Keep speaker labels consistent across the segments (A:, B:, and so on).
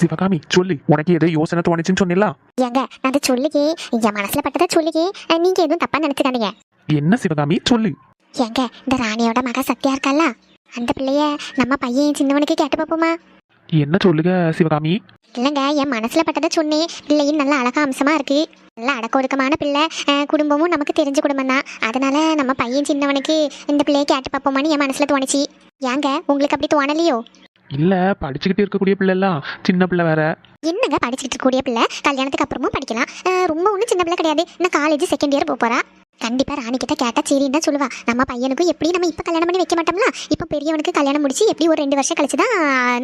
A: சிவகாமி சொல்லு உனக்கு எதோ யோசனை தோணுச்சுன்னு சொன்னில
B: ஏங்க நான் அதை சொல்லுகே. என் மனசுல பட்டதை சொல்லுகே. நீங்க எதுவும் தப்பா நினைச்சுக்காதீங்க.
A: என்ன சிவகாமி? சொல்லு.
B: ஏங்க இந்த ராணியோட மக சத்யா இருக்கல்ல அந்த பிள்ளைய நம்ம பையன் சின்னவனுக்கு கேட்டு பார்ப்போமா?
A: என்ன சொல்லுக சிவகாமி?
B: இல்லைங்க என் மனசுல பட்டதை சொன்னேன். பிள்ளையும் நல்ல அழகா அம்சமா இருக்கு. நல்ல அடக்க ஒடுக்கமான பிள்ளை குடும்பமும் நமக்கு தெரிஞ்ச குடும்பம் தான். அதனால நம்ம பையன் சின்னவனுக்கு இந்த பிள்ளைய கேட்டு பார்ப்போமான்னு என் மனசுல தோணுச்சு. ஏங்க உங்களுக்கு அப்படி தோணலையோ?
A: இல்ல படிச்சுக்கிட்டு இருக்கக்கூடிய பிள்ளை எல்லாம் சின்ன பிள்ளை வேற.
B: என்னங்க படிச்சுக்கிட்டு இருக்கக்கூடிய பிள்ளை? கல்யாணத்துக்கு அப்புறமும் படிக்கலாம். அஹ், ரொம்ப ஒன்றும் சின்ன பிள்ளை கிடையாது. இன்னும் காலேஜ் செகண்ட் இயர் போறா? கண்டிப்பா ராணி கிட்ட கேட்டா சரின்னு தான் சொல்லுவா. நம்ம பையனுக்கும் எப்படி நம்ம இப்ப கல்யாணம் பண்ணி வைக்க மாட்டோம்ல? இப்போ பெரியவனுக்கு கல்யாணம் முடிச்சு எப்படி ஒரு ரெண்டு வருஷம் கழிச்சு தான்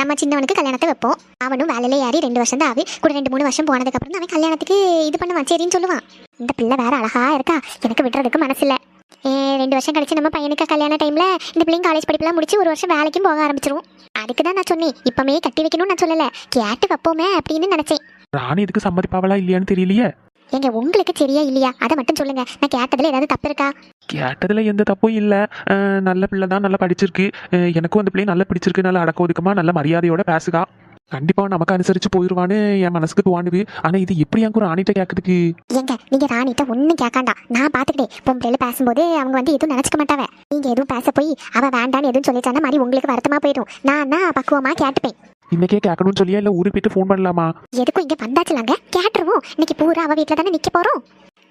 B: நம்ம சின்னவனுக்கு கல்யாணத்தை வைப்போம். அவனும் வேலையில ஏறி ரெண்டு வருஷம் தான் ஆகுது கூட ரெண்டு மூணு வருஷம் போனதுக்கு அப்புறம் அவன் கல்யாணத்துக்கு இது பண்ணுவான் சரின்னு சொல்லுவான். இந்த பிள்ளை வேற அழகா இருக்கா? எனக்கு விடுறதுக்கு மனசுல ரெண்டு வருஷம் கழிச்சு நம்ம பையனுக்கு கல்யாண டைம்ல இந்த பிள்ளைங்க காலேஜ் படிப்புலாம் முடிச்சு ஒரு வருஷம் வேலைக்கும் போக ஆரம்பிச்சிருவோம். அதுக்கு தான் நான் சொன்னேன். இப்பமே கட்டி வைக்கணும்னு நான் சொல்லல. கேட்டு வைப்போமே அப்படின்னு நினைச்சேன்.
A: ராணி இதுக்கு சம்மதிப்பாவளா இல்லையான்னு தெரியலையே?
B: ஏங்க உங்களுக்கு சரியா இல்லையா? அதை மட்டும் சொல்லுங்க. நான் கேட்டதுல ஏதாவது தப்பு இருக்கா?
A: கேட்டதுல எந்த தப்பும் இல்ல. நல்ல பிள்ளை தான் நல்லா படிச்சிருக்கு. எனக்கும் அந்த பிள்ளை நல்லா பிடிச்சிருக்கு. நல்லா அடக்க ஒதுக்கமா நல்ல மரியாதையோட பேசுகா. கண்டிப்பா நமக்கு அனுசரிச்சு போயிருவான்னு என் மனசுக்கு தோணுது. ஆனா இது எப்படி எனக்கு ஒரு ஆணிட்ட கேட்கறதுக்கு
B: ஏங்க நீங்க ராணிட்ட ஒன்றும் கேட்காண்டா நான் பார்த்துக்கிட்டே பொம்பளைல பேசும்போது அவங்க வந்து எதுவும் நினச்சிக்க மாட்டாவ. நீங்க எதுவும் பேச போய் அவ வேண்டான்னு எதுவும் சொல்லிட்டான மாதிரி உங்களுக்கு வருத்தமா போயிடும். நான் தான் பக்குவமா கேட்டுப்பேன்.
A: இன்னைக்கே கேட்கணும்னு சொல்லியா? இல்ல ஊருக்கு போயிட்டு ஃபோன் பண்ணலாமா?
B: எதுக்கும் இங்க வந்தாச்சுலாங்க. கேட்டுருவோம். இன்னைக்கு பூரா அவ வீட்டில் தானே நிக்க போறோம்.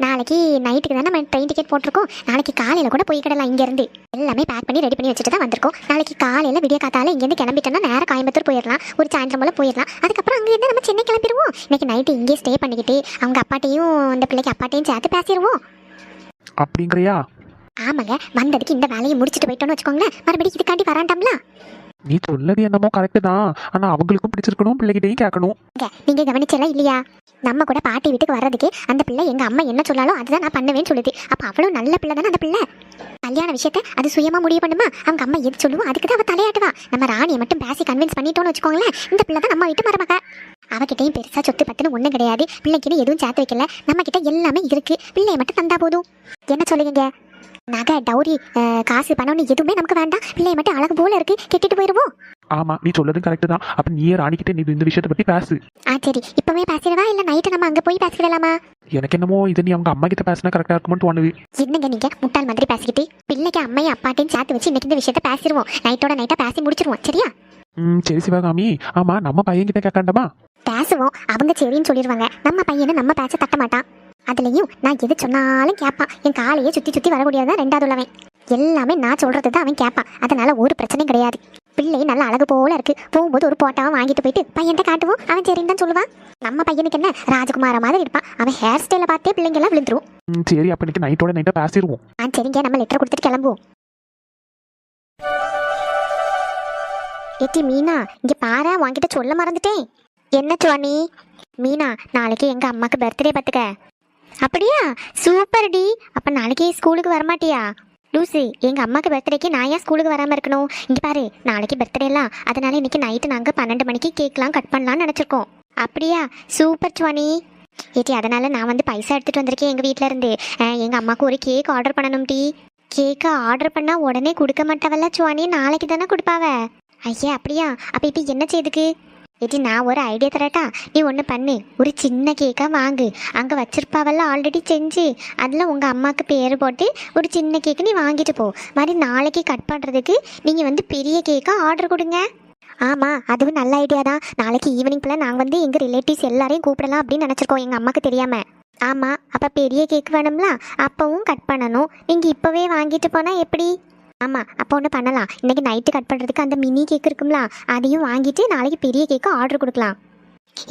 B: நாளைக்கு நைட்டுக்கு தானே நம்ம ட்ரெயின் டிக்கெட் போட்டிருக்கோம். நாளைக்கு காலையில கூட போய்க்கிடலாம் இங்க இருந்து எல்லாமே பேக் பண்ணி ரெடி பண்ணி வச்சுட்டு தான் வந்திருக்கோம். நாளைக்கு காலையில விடிய காத்தால இங்கேருந்து கிளம்பிட்டோம்னா நேரம் கோயம்புத்தூர் போயிடலாம். ஒரு சாயந்தரம் போல போயிடலாம். அதுக்கப்புறம் அங்கேருந்து நம்ம சென்னை கிளம்பிடுவோம். இன்னைக்கு நைட்டு இங்கே ஸ்டே பண்ணிக்கிட்டு அவங்க அப்பாட்டையும் இந்த பிள்ளைக்கு அப்பாட்டையும் சேர்த்து பேசிடுவோம்.
A: அப்படிங்கிறியா?
B: ஆமாங்க. வந்ததுக்கு இந்த வேலையை முடிச்சுட்டு போயிட்டோம்னு வச்சுக்கோங்களேன். மறுபடியும் இதுக்காண்டி வராண்டாம்ல?
A: நீ சொல்லது என்னமோ கரெக்டு தான். ஆனா அவங்களுக்கும் பிடிச்சிருக்கணும் பிள்ளைகிட்டையும் கேட்கணும்.
B: நீங்க கவனிச்சல இல்லையா? நம்ம கூட பாட்டி வீட்டுக்கு வர்றதுக்கு அந்த பிள்ளை எங்க அம்மா என்ன சொன்னாலும் அதுதான் நான் பண்ணுவேன்னு சொல்லுது. அப்ப அவ்வளவு நல்ல பிள்ளை தானே அந்த பிள்ளை? கல்யாண விஷயத்த அது சுயமா முடிவு பண்ணுமா? அவங்க அம்மா எது சொல்லுவோம் அதுக்கு தான் அவ தலையாட்டுவா. நம்ம ராணியை மட்டும் பேசி கன்வின்ஸ் பண்ணிட்டோம்னு வச்சுக்கோங்களேன் இந்த பிள்ளை தான் நம்ம வீட்டு மருமக அவகிட்டையும் பெருசா சொத்து பத்துன்னு ஒண்ணும் கிடையாது. பிள்ளைக்குன்னு எதுவும் சேர்த்து வைக்கல. நம்ம கிட்ட எல்லாமே இருக்கு. பிள்ளைய மட்டும் தந்தா போதும். என்ன சொல்லுவீங்க? நகை டௌரி காசு பணம்னு எதுவுமே நமக்கு வேண்டாம். பிள்ளைய மட்டும் அழகு போல இருக்கு. கெட்டிட்டு போயிருவோம்.
A: ஆமா நீ சொல்லதும் கரெக்டு தான். அப்ப நீயே ராணிக்கிட்ட நீ இந்த விஷயத்தை பத்தி பேசு.
B: ஆ சரி. இப்பவே பேசிடவா? இல்ல நைட்டு நம்ம அங்க போய் பேசிடலாமா?
A: எனக்கு என்னமோ இது நீ அவங்க அம்மா கிட்ட பேசினா கரெக்டா இருக்கும்னு தோணுது.
B: என்னங்க நீங்க? முட்டாள் மாதிரி பேசிக்கிட்டு. பிள்ளைக்கு அம்மையும் அப்பாட்டையும் சேர்த்து வச்சு இன்னைக்கு இந்த விஷயத்த பேசிடுவோம் நைட்டோட நைட்டா பேசி முடிச்சிருவோம். சரியா?
A: ம் சரி சிவகாமி. ஆமா நம்ம பையன் கிட்ட கேட்காண்டமா?
B: பேசுவோம். அவங்க சரின்னு சொல்லிடுவாங்க நம்ம பையனை நம்ம பேச தட்ட மாட்டான். அதுலயும் நான் எது சொன்னாலும் கேட்பான் என் காலையே சுத்தி சுத்தி வரக்கூடியதான் ரெண்டாவது உள்ளவன். எல்லாமே நான் சொல்றது தான் அவன் கேட்பான் அதனால ஒரு பிரச்சனையும் கிடையாது. பிள்ளை நல்ல அழகு போல இருக்கு. போகும்போது ஒரு போட்டாவும் வாங்கிட்டு போயிட்டு பையன்ட்ட காட்டுவோம். அவன் சரின்னு தான் சொல்லுவான். நம்ம பையனுக்கு என்ன? ராஜகுமார மாதிரி இருப்பான். அவன் ஹேர் ஸ்டைலை பார்த்தே பிள்ளைங்க எல்லாம் விழுந்துரும்.
A: சரி அப்ப இன்னைக்கு நைட்டோட நைட்டா பேசிடுவோம்.
B: ஆ சரிங்க. நம்ம லெட்டர் கொடுத்துட்டு கிளம்புவோம். ஏட்டி மீனா இங்க பாரு உன்கிட்ட சொல்ல மறந்துட்டேன். என்ன சுவாமி? மீனா நாளைக்கு எங்க அம்மாக்கு பர்த்டே பார்த்துக்க. அப்படியா? சூப்பர் டி. அப்ப நாளைக்கு ஸ்கூலுக்கு வரமாட்டியா? லூசி எங்க அம்மாக்கு பர்த்டேக்கு நான் ஏன் ஸ்கூலுக்கு வராம இருக்கணும்? இங்க பாரு நாளைக்கு பர்த்டேலாம் அதனால இன்னைக்கு நைட்டு நாங்க பன்னெண்டு மணிக்கு கேக்லாம் கட் பண்ணலாம்னு நினைச்சிருக்கோம். அப்படியா? சூப்பர் சுவானி ஏட்டி அதனால நான் வந்து பைசா எடுத்துட்டு வந்திருக்கேன் எங்க வீட்ல இருந்து. எங்கள் எங்க அம்மாக்கு ஒரு கேக் ஆர்டர் பண்ணணும் டி. கேக்கை ஆர்டர் பண்ணா உடனே கொடுக்க மாட்டவல்ல சுவானி நாளைக்கு தானே கொடுப்பாவ. ஐயா அப்படியா? அப்ப இப்ப என்ன செய்துக்கு ஏட்டி நான் ஒரு ஐடியா தரட்டா நீ ஒன்று பண்ணு. ஒரு சின்ன கேக்காக வாங்கு. அங்கே வச்சிருப்பாவெல்லாம் ஆல்ரெடி செஞ்சு. அதில் உங்கள் அம்மாவுக்கு பேர் போட்டு ஒரு சின்ன கேக்கு நீ வாங்கிட்டு போ. மாதிரி நாளைக்கு கட் பண்ணுறதுக்கு நீங்கள் வந்து பெரிய கேக்காக ஆர்டர் கொடுங்க. ஆமாம் அதுவும் நல்ல ஐடியா தான். நாளைக்கு ஈவினிங் போல் நாங்கள் வந்து எங்கள் ரிலேட்டிவ்ஸ் எல்லாரையும் கூப்பிடலாம் அப்படின்னு நினச்சிருக்கோம். எங்கள் அம்மாவுக்கு தெரியாமல் ஆமாம் அப்போ பெரிய கேக் வேணும்ல அப்போவும் கட் பண்ணணும். நீங்கள் இப்போவே வாங்கிட்டு போனால் எப்படி? ஆமாம் அப்போ ஒன்று பண்ணலாம். இன்றைக்கி நைட்டு கட் பண்ணுறதுக்கு அந்த மினி கேக் இருக்கும்ல அதையும் வாங்கிட்டு நாளைக்கு பெரிய கேக்கு ஆர்டர் கொடுக்கலாம்.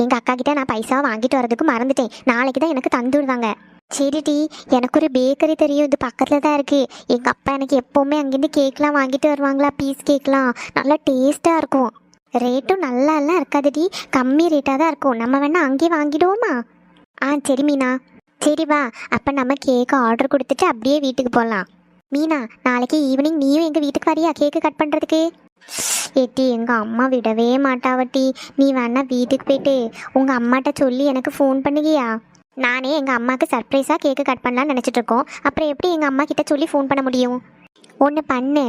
B: எங்கள் அக்கா கிட்ட நான் பைசா வாங்கிட்டு வரதுக்கு மறந்துட்டேன். நாளைக்கு தான் எனக்கு தந்து விடுவாங்க. சரி டி எனக்கு ஒரு பேக்கரி தெரியும். இது பக்கத்தில் தான் இருக்குது எங்கள் அப்பா எனக்கு எப்போவுமே அங்கேருந்து கேக்லாம் வாங்கிட்டு வருவாங்களா பீஸ் கேக்லாம் நல்லா டேஸ்ட்டாக இருக்கும். ரேட்டும் நல்லாலாம் இருக்காது டி. கம்மி ரேட்டாக தான் இருக்கும். நம்ம வேணால் அங்கேயே வாங்கிடுவோமா? ஆ சரி மீனா. சரி வா. அப்போ நம்ம கேக்கு ஆர்டர் கொடுத்துட்டு அப்படியே வீட்டுக்கு போகலாம் மீனா நாளைக்கு ஈவினிங் நீயும் எங்கள் வீட்டுக்கு வரியா? கேக்கு கட் பண்ணுறதுக்கு ஏட்டி எங்கள் அம்மா விடவே மாட்டாவட்டி நீ வேணா வீட்டுக்கு போயிட்டு உங்கள் அம்மாட்ட சொல்லி எனக்கு ஃபோன் பண்ணுகியா? நானே எங்கள் அம்மாவுக்கு சர்ப்ரைஸாக கேக்கு கட் பண்ணலாம்னு நினச்சிட்டு இருக்கோம். அப்புறம் எப்படி எங்கள் அம்மா கிட்ட சொல்லி ஃபோன் பண்ண முடியும்? ஒன்று பண்ணு.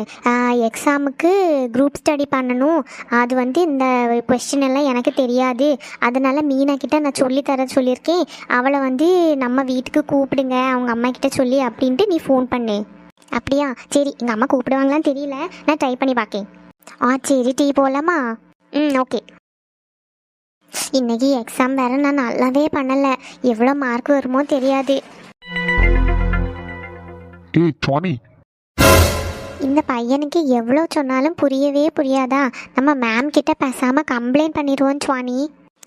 B: எக்ஸாமுக்கு குரூப் ஸ்டடி பண்ணணும். அது வந்து இந்த கொஸ்டின் எல்லாம் எனக்கு தெரியாது. அதனால மீனா கிட்ட நான் சொல்லித்தர தர சொல்லியிருக்கேன். அவளை வந்து நம்ம வீட்டுக்கு கூப்பிடுங்க. அவங்க அம்மா கிட்ட சொல்லி அப்படின்ட்டு நீ ஃபோன் பண்ணு. அப்படியா? சரி எங்கள் அம்மா கூப்பிடுவாங்களான்னு தெரியல. நான் ட்ரை பண்ணி பார்க்கேன் ஆ சரி டீ போகலாமா ம் ஓகே இன்னைக்கு எக்ஸாம் வேற நான் நல்லாவே பண்ணலை. எவ்வளோ மார்க் வருமோ தெரியாது.
A: ஏய் சுவாமி.
B: இந்த பையனுக்கு எவ்வளோ சொன்னாலும் புரியவே புரியாதா? நம்ம மேம் கிட்ட பேசாமல் கம்ப்ளைண்ட் பண்ணிடுவோம் சுவாமி.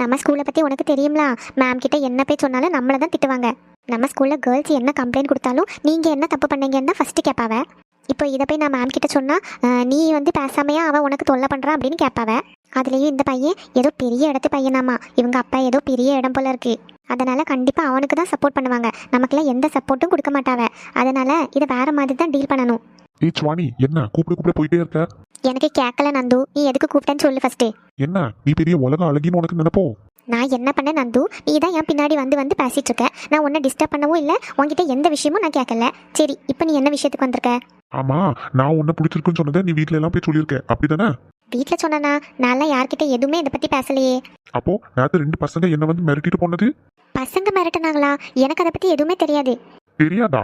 B: நம்ம ஸ்கூலை பற்றி உனக்கு தெரியுங்களா மேம் கிட்ட என்ன போய் சொன்னாலும் நம்மளை தான் திட்டுவாங்க. நம்ம ஸ்கூலில் கேர்ள்ஸ் என்ன கம்ப்ளைண்ட் கொடுத்தாலும் நீங்கள் என்ன தப்பு பண்ணீங்கன்னு தான் ஃபஸ்ட்டு கேட்பாவ இப்போ இதை போய் நான் மேம் கிட்ட சொன்னால் நீ வந்து பேசாமையா அவன் உனக்கு தொல்லை பண்ணுறான் அப்படின்னு கேட்பாவ அதுலேயும் இந்த பையன் ஏதோ பெரிய இடத்து பையனாமா? இவங்க அப்பா ஏதோ பெரிய இடம் போல இருக்கு. அதனால் கண்டிப்பாக அவனுக்கு தான் சப்போர்ட் பண்ணுவாங்க. நமக்குலாம் எந்த சப்போர்ட்டும் கொடுக்க மாட்டாவ. அதனால் இதை வேறு மாதிரி தான் டீல் பண்ணணும்.
A: ஏய் சுவாமி என்ன? கூப்பிட கூப்பிட போயிட்டே இருக்க.
B: எனக்கு கேட்கல நந்து. நீ எதுக்கு கூப்பிட்டேன்னு சொல்லு ஃபர்ஸ்ட்
A: என்ன? நீ பெரிய உலக அழகின்னு உனக்கு நினைப்போ?
B: நான் என்ன பண்ண நந்து? நீ தான் என் பின்னாடி வந்து வந்து பேசிட்டு இருக்க. நான் உன்னை டிஸ்டர்ப் பண்ணவும் இல்லை. உன்கிட்ட எந்த விஷயமும் நான் கேட்கல சரி இப்போ நீ என்ன விஷயத்துக்கு வந்திருக்க?
A: ஆமா நான் உன்னை பிடிச்சிருக்குன்னு சொன்னதை நீ வீட்ல எல்லாம் போய் சொல்லியிருக்க. அப்படிதானே?
B: வீட்டில் சொன்னனா? நான்லாம் யார்கிட்ட எதுவுமே இதை பற்றி பேசலையே.
A: அப்போ நேத்து ரெண்டு பசங்க என்ன வந்து மிரட்டிட்டு போனது?
B: பசங்க மிரட்டினாங்களா? எனக்கு அதை பற்றி எதுவுமே தெரியாது.
A: தெரியாதா?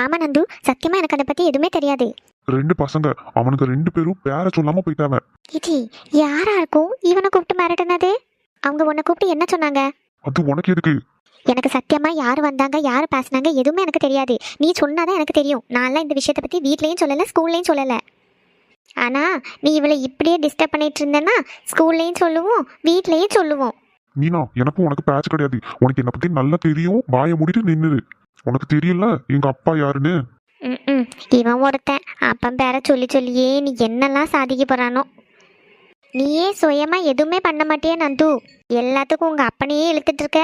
B: ஆமா நந்து சத்தியமா எனக்கு அதை பற்றி எதுவுமே தெரியாது.
A: ரெண்டு பசங்க அவனுக்கு ரெண்டு பேரும் பேர சொல்லாம போயிட்டாங்க
B: இது யாரா இருக்கும்? இவனை கூப்பிட்டு மிரட்டினது? அவங்க உன்னை கூப்பிட்டு என்ன சொன்னாங்க?
A: அது உனக்கு எதுக்கு?
B: எனக்கு சத்தியமா யார் வந்தாங்க யார் பேசுனாங்க எதுவுமே எனக்கு தெரியாது. நீ சொன்னாதான் எனக்கு தெரியும். நான்லாம் இந்த விஷயத்தை பத்தி வீட்லயும் சொல்லல ஸ்கூல்லையும் சொல்லல. ஆனா நீ இவளை இப்படியே டிஸ்டர்ப் பண்ணிட்டு இருந்தேன்னா ஸ்கூல்லையும் சொல்லுவோம் வீட்லயும் சொல்லுவோம்.
A: மீனா எனக்கும் உனக்கு பேட்ச் கிடையாது. உனக்கு என்ன பத்தி நல்லா தெரியும் வாயை மூடிட்டு நின்னுரு. உனக்கு தெரியல எங்க அப்பா யாருன்னு?
B: ம் இவன் ஒருத்தன். அப்பன் பேர சொல்லி சொல்லியே நீ என்னெல்லாம் சாதிக்க போறானோ. நீயே சுயமா எதுவுமே பண்ண மாட்டியே நந்து. எல்லாத்துக்கும் உங்க அப்பனையே இழுத்துட்டு இருக்க.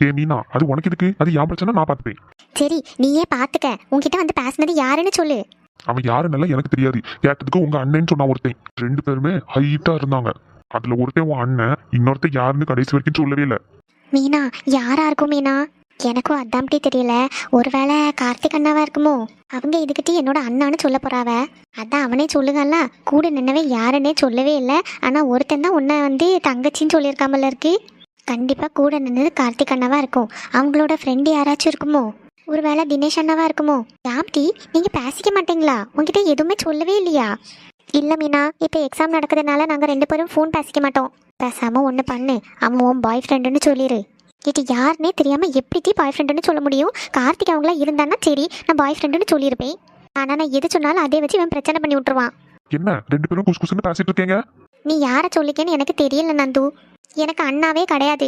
A: ஏ மீனா அது உனக்கு எதுக்கு? அது என் பிரச்சனை நான் பார்த்துப்பேன்.
B: சரி நீயே பாத்துக்க உன்கிட்ட வந்து பேசுனது யாருன்னு சொல்லு.
A: அவன் யாருன்னெல்லாம் எனக்கு தெரியாது. கேட்டதுக்கு உங்க அண்ணன்னு சொன்னா ஒருத்தன். ரெண்டு பேருமே ஹைட்டா இருந்தாங்க. அதுல ஒருத்தன் உன் அண்ணன் இன்னொருத்தன் யாருன்னு கடைசி வரைக்கும் சொல்லவே இல்லை.
B: மீனா யாரா இருக்கும் மீனா? எனக்கும் அதான்ப்படி தெரியல. ஒருவேளை கார்த்திக் அண்ணாவா இருக்குமோ? அவங்க இதுகிட்ட என்னோட அண்ணான்னு சொல்ல போறாவ. அதான் அவனே சொல்லுங்கல்ல கூட நின்னவே யாருன்னே சொல்லவே இல்லை. ஆனா ஒருத்தன் தான் உன்னை வந்து தங்கச்சின்னு சொல்லியிருக்காமல இருக்கு. கண்டிப்பா கூட நின்னது கார்த்திக் அண்ணாவா இருக்கும். அவங்களோட ஃப்ரெண்டு யாராச்சும் இருக்குமோ? ஒருவேளை தினேஷ் அண்ணாவா இருக்குமோ? யாப்டி நீங்க பேசிக்க மாட்டீங்களா? உங்ககிட்ட எதுவுமே சொல்லவே இல்லையா? இல்ல மீனா இப்போ எக்ஸாம் நடக்கிறதுனால நாங்க ரெண்டு பேரும் ஃபோன் பேசிக்க மாட்டோம். பேசாம ஒன்று பண்ணு. அவன் உன் பாய் ஃப்ரெண்டுன்னு சொல்லிடு இது யாருனே தெரியாம எப்படி பாய் ஃப்ரெண்டுன்னு சொல்ல முடியும்? கார்த்திக் அவங்களா இருந்தான்னா சரி நான் பாய் ஃப்ரெண்டுன்னு சொல்லியிருப்பேன். ஆனா நான் எது சொன்னாலும் அதே வச்சு இவன் பிரச்சனை பண்ணி விட்டுருவான்.
A: என்ன ரெண்டு பேரும் குசு குசுன்னு பேசிட்டு இருக்கீங்க?
B: நீ யாரை சொல்லிக்கன்னு எனக்கு தெரியல நந்து. எனக்கு அண்ணாவே கிடையாது.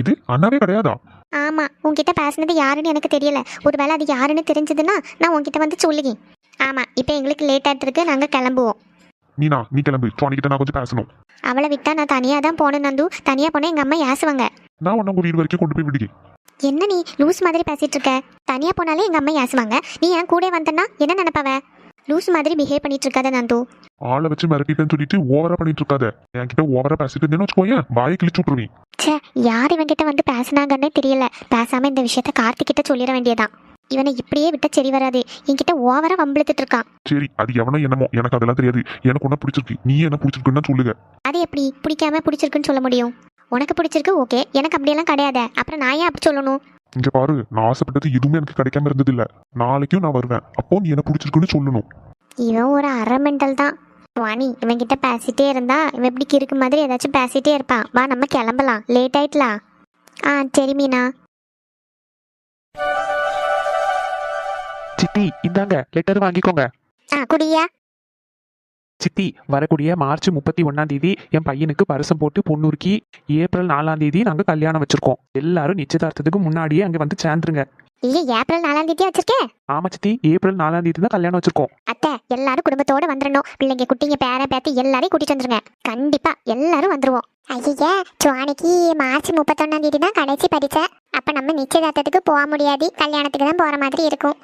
A: இது அண்ணாவே கிடையாதா?
B: ஆமா உன்கிட்ட பேசுனது யாருன்னு எனக்கு தெரியல. ஒருவேளை அது யாருன்னு தெரிஞ்சதுன்னா நான் உன்கிட்ட வந்து சொல்லுகேன். ஆமா இப்போ எங்களுக்கு லேட் ஆகிட்டு இருக்கு நாங்கள் கிளம்புவோம்.
A: மீனா நீ கிளம்பு. சுவானிக்கிட்ட நான் கொஞ்சம் பேசணும்.
B: அவளை விட்டா நான் தனியாக தான் போனேன் நந்து. தனியாக போனால் எங்கள் அம்மா ஏசுவாங்க.
A: நான் உன்னை உங்க வீடு வரைக்கும் கொண்டு போய் விடுகிறேன்.
B: என்ன நீ லூஸ் மாதிரி பேசிட்டு இருக்க? தனியா போனாலே எங்க அம்மா ஏசுவாங்க. நீ என் கூட வந்தனா என்ன நினைப்பவ? லூஸ் மாதிரி பிஹேவ் பண்ணிட்டு இருக்காத நந்து.
A: ஆளை வச்சு மிரட்டிட்டேன்னு சொல்லிட்டு ஓவரா பண்ணிட்டு இருக்காத. என்கிட்ட ஓவரா பேசிட்டு இருந்தேன்னு வச்சுக்கோயேன் வாயை கிழிச்சு விட்டுருவேன்
B: ச்சே யார் இவங்கிட்ட வந்து பேசுனாங்கன்னே தெரியல. பேசாம இந்த விஷயத்த கார்த்திக் கிட்ட சொல்லிட வேண்டியதான் இவனை இப்படியே விட்ட சரி வராது. என்கிட்ட ஓவரா வம்பிழுத்துட்டு இருக்கான்.
A: சரி அது எவனோ என்னமோ எனக்கு அதெல்லாம் தெரியாது. எனக்கு ஒன்ன பிடிச்சிருக்கு. நீ என்ன பிடிச்சிருக்குன்னு சொல்லுங்க.
B: அது எப்படி? பிடிக்காம பிடிச்சிருக்குன்னு சொல்ல முடியும். உனக்கு பிடிச்சிருக்கு ஓகே. எனக்கு அப்படியெல்லாம் கிடையாது. அப்புறம் நான் ஏன் அப்படி சொல்லணும்?
A: இங்க பாரு நான் ஆசைப்பட்டது எதுவுமே எனக்கு கிடைக்காம இருந்தது இல்ல நாளைக்கும் நான் வருவேன். அப்போ நீ என்ன பிடிச்சிருக்குன்னு சொல்லணும்.
B: இவன் ஒரு அரை மெண்டல் தான். வாணி இவன்கிட்ட பேசிட்டே இருந்தா இவன் இப்படி கிறுக்கு மாதிரி ஏதாச்சும் பேசிட்டே இருப்பான். வா நம்ம கிளம்பலாம். லேட் ஆயிட்டலாம் ஆ சரி மீனா.
A: சித்தி இந்தாங்க லெட்டர் வாங்கிக்கோங்க.
B: ஆ குடியா?
A: சித்தி வரக்கூடிய மார்ச் முப்பத்தி ஒன்னாம் தேதி என் பையனுக்கு பரிசம் போட்டு பொண்ணூருக்கி ஏப்ரல் நாலாம் தேதி நாங்க கல்யாணம் வச்சிருக்கோம். எல்லாரும் நிச்சயதார்த்தத்துக்கு முன்னாடியே அங்க வந்து சேர்ந்துருங்க.
B: இல்ல ஏப்ரல் நாலாம் தேதி வச்சிருக்கே?
A: ஆமா சித்தி ஏப்ரல் நாலாம் தேதி தான் கல்யாணம் வச்சிருக்கோம்.
B: அத்தை எல்லாரும் குடும்பத்தோட வந்துடணும் பிள்ளைங்க குட்டிங்க பேர பேத்தி எல்லாரையும் கூட்டிட்டு வந்துருங்க. கண்டிப்பா எல்லாரும் வந்துருவோம். ஐயா சுவானிக்கு மார்ச் முப்பத்தொன்னாம் தேதி தான் கடைசி பரிசை. அப்ப நம்ம நிச்சயதார்த்தத்துக்கு போக முடியாது. கல்யாணத்துக்கு தான் போற மாதிரி இருக்கும்.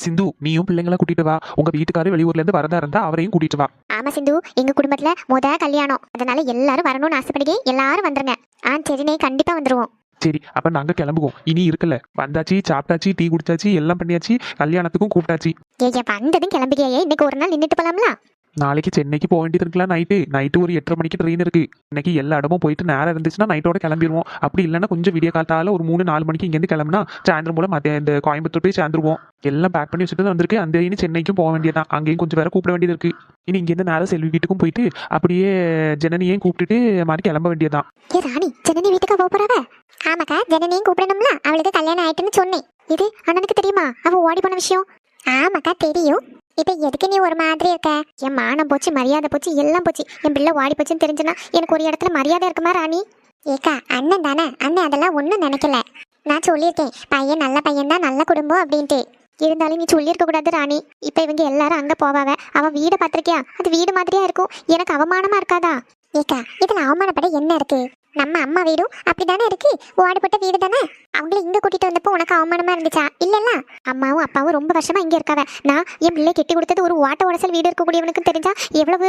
A: சிந்து நீயும் பிள்ளைங்கள கூட்டிட்டு வா. உங்க வீட்டுக்காரர் வெளியூர்ல இருந்து வரதா இருந்தா அவரையும் கூட்டிட்டு வா.
B: ஆமா சிந்து. எங்க குடும்பத்துல முத கல்யாணம். அதனால எல்லாரும் வரணும்னு ஆசைப்படுகிறேன் எல்லாரும் வந்துருங்க. ஆ சரிண்ணே கண்டிப்பா வந்துருவோம்.
A: சரி அப்ப நாங்க கிளம்புவோம். இனி இருக்குல்ல. வந்தாச்சு சாப்பிட்டாச்சு டீ குடிச்சாச்சு எல்லாம் பண்ணியாச்சு கல்யாணத்துக்கும் கூப்பிட்டாச்சு.
B: ஏய் வந்ததும் கிளம்பிக்கையே இன்னைக்கு ஒரு நாள் நின்றுட்டு போலாம்ல?
A: நாளைக்கு சென்னைக்கு போக வேண்டியது இருக்கலாம் நைட்டு நைட்டு ஒரு எட்டரை மணிக்கு ட்ரெயின் இருக்கு. இன்னைக்கு எல்லா இடமும் போயிட்டு நேரம் இருந்துச்சுன்னா நைட்டோட கிளம்பிடுவோம் அப்படி இல்லைன்னா கொஞ்சம் விடிய காலத்தால ஒரு மூணு நாலு மணிக்கு இங்கேருந்து கிளம்புனா சாயந்தரம் போல மத்திய இந்த கோயம்புத்தூர் போய் சேர்ந்துருவோம். எல்லாம் பேக் பண்ணி வச்சுட்டு தான் வந்திருக்கு. அந்த இனி சென்னைக்கும் போக வேண்டியதான் அங்கேயும் கொஞ்சம் வேற கூப்பிட வேண்டியது இருக்கு. இனி இங்கேருந்து நேரம் செல்வி வீட்டுக்கும் போயிட்டு அப்படியே ஜனனியையும் கூப்பிட்டுட்டு மாதிரி கிளம்ப வேண்டியதான்
B: ஏ ராணி ஜனனி வீட்டுக்கு போக போறாவ? ஆமாக்கா ஜனனியும் கூப்பிடணும்ல. அவளுக்கு கல்யாணம் ஆயிட்டுன்னு சொன்னேன். இது அண்ணனுக்கு தெரியுமா? அவ ஓடி போன விஷயம். ஆமாக்கா தெரியும். இப்போ எதுக்கு நீ ஒரு மாதிரி இருக்க? என் மானம் போச்சு மரியாதை போச்சு எல்லாம் போச்சு. என் பிள்ளை வாடி போச்சுன்னு தெரிஞ்சுனா எனக்கு ஒரு இடத்துல மரியாதை இருக்குமா ராணி? ஏக்கா அண்ணன் தானே? அண்ணன் அதெல்லாம் ஒன்றும் நினைக்கல. நான் சொல்லியிருக்கேன் பையன் நல்ல பையன் தான் நல்ல குடும்பம் அப்படின்ட்டு. இருந்தாலும் நீ சொல்லியிருக்க கூடாது ராணி. இப்போ இவங்க எல்லாரும் அங்கே போவாவ அவன் வீடை பார்த்திருக்கியா? அது வீடு மாதிரியா இருக்கும். எனக்கு அவமானமா இருக்காதா? ஏக்கா இதில் அவமானப்பட என்ன இருக்கு? நம்ம அம்மா வீடும் அப்படிதானே இருக்கு? ஓடுபட்ட வீடு தானே அவங்கள இங்க கூட்டிட்டு வந்தப்போ உனக்கு அவமானமா இருந்துச்சா? இல்லல்ல? அம்மாவும் அப்பாவும் ரொம்ப வருஷமா இங்க இருக்காவ. நான் என் பிள்ளை கெட்டி கொடுத்தது ஒரு ஓட்ட உடசல் வீடு இருக்கக்கூடியவனுக்கு தெரிஞ்சா எவ்வளவு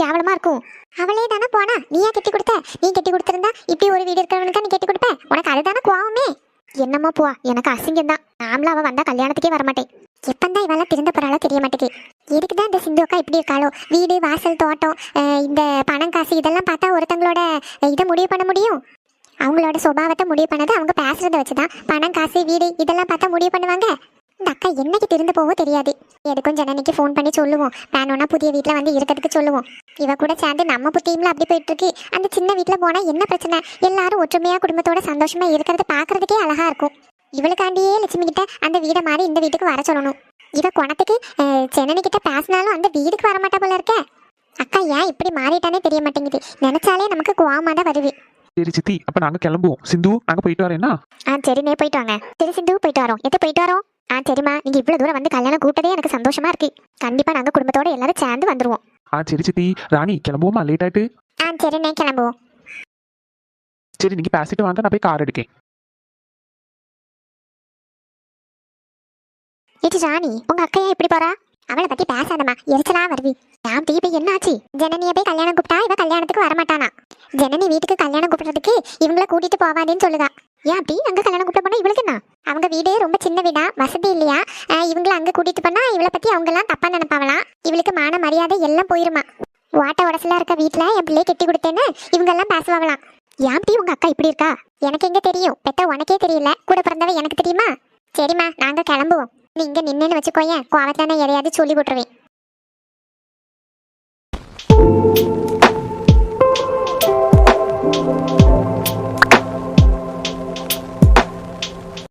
B: கேவலமா இருக்கும். அவளே தானே போனா? நீயா கெட்டி கொடுத்த? நீ கெட்டி கொடுத்திருந்தா இப்படி ஒரு வீடு இருக்கிறவனுக்கு நீ கெட்டி கொடுப்ப? உனக்கு அதுதானே கோவமே? என்னமோ போவா. எனக்கு அசிங்கம் தான் நாமளும் அவ வந்தா கல்யாணத்துக்கே வரமாட்டேன். எப்பந்தான் இவெல்லாம் பிறந்த போறாளோ தெரிய மாட்டேங்குது எதுக்கு தான் இந்த சிந்து அக்கா இப்படி இருக்காளோ? வீடு வாசல் தோட்டம் இந்த பணம் காசு இதெல்லாம் பார்த்தா ஒருத்தங்களோட இதை முடிவு பண்ண முடியும். அவங்களோட சுபாவத்தை முடிவு பண்ணது அவங்க பேசுறத வச்சுதான். பணம் காசு வீடு இதெல்லாம் பார்த்தா முடிவு பண்ணுவாங்க. இந்த அக்கா என்னைக்கு திருந்து போவோ தெரியாது. எதுக்கும் ஜனனிக்கு ஃபோன் பண்ணி சொல்லுவோம். வேணும்னா புதிய வீட்டில் வந்து இருக்கிறதுக்கு சொல்லுவோம். இவ கூட சேர்ந்து நம்ம புத்தியும்ல அப்படி போயிட்டு இருக்கு அந்த சின்ன வீட்டில் போனால் என்ன பிரச்சனை? எல்லாரும் ஒற்றுமையாக குடும்பத்தோட சந்தோஷமா இருக்கிறத பார்க்கறதுக்கே அழகா இருக்கும். இவளுக்காண்டியே லட்சுமி கிட்ட அந்த வீடை மாறி இந்த வீட்டுக்கு வர சொல்லணும். இவ குணத்துக்கு ஜனனி கிட்ட பேசினாலும் அந்த வீட்டுக்கு வர மாட்டா போல இருக்க. அக்கா ஏன் இப்படி மாறிட்டானே தெரிய மாட்டேங்குது. நினைச்சாலே நமக்கு கோவமா தான் வருது.
A: சரி சித்தி அப்ப நாங்க கிளம்புவோம். சிந்து நாங்க போயிட்டு வரேன்னா
B: ஆ சரிண்ணே போயிட்டு வாங்க. சரி சிந்து போயிட்டு வரோம். எது போயிட்டு வரோம்? ஆ சரிம்மா. நீங்க இவ்வளவு தூரம் வந்து கல்யாணம் கூட்டதே எனக்கு சந்தோஷமா இருக்கு. கண்டிப்பா நாங்க குடும்பத்தோட எல்லாரும் சேர்ந்து வந்துருவோம்.
A: ஆ சரி சித்தி. ராணி கிளம்புவோமா? லேட் ஆயிட்டு?
B: ஆ சரிண்ணே கிளம்புவோம்.
A: சரி நீங்க பேசிட்டு வாங்க. நான் போய் கார் எடுக்கேன்.
B: ஏச்சி ராணி உங்க அக்கையா இப்படி போறா? அவளை பத்தி பேசாதம்மா எரிச்சலா வருது. நான் தீபி என்னாச்சு? ஜனனியை போய் கல்யாணம் கூப்பிட்டா இவ கல்யாணத்துக்கு வரமாட்டானா? ஜனனி வீட்டுக்கு கல்யாணம் கூப்பிடுறதுக்கு இவங்கள கூட்டிட்டு போவாதேன்னு சொல்லுதா. ஏன் அப்படி? அங்க கல்யாணம் கூப்பிட போனா இவளுக்கு என்ன? அவங்க வீடு ரொம்ப சின்ன வீடா வசதி இல்லையா? அஹ் இவங்கள அங்க கூட்டிட்டு போனா இவளை பத்தி அவங்க எல்லாம் தப்பா நினைப்பாங்களாம் இவளுக்கு மான மரியாதை எல்லாம் போயிருமா? வாட்ட உடசலா இருக்க வீட்டுல என் பிள்ளைய கெட்டி கொடுத்தேன்னு இவங்க எல்லாம் பேசுவாங்களாம். ஏன் அப்படி உங்க அக்கா இப்படி இருக்கா? எனக்கு எங்க தெரியும்? பெத்த உனக்கே தெரியல. கூட பிறந்தவ எனக்கு தெரியுமா? சரிம்மா நாங்க கிளம்புவோம். நீ இங்க நின்னுன்னு வச்சுக்கோயேன் கோவத்தானே எதையாவது சொல்லி விட்டுருவேன்.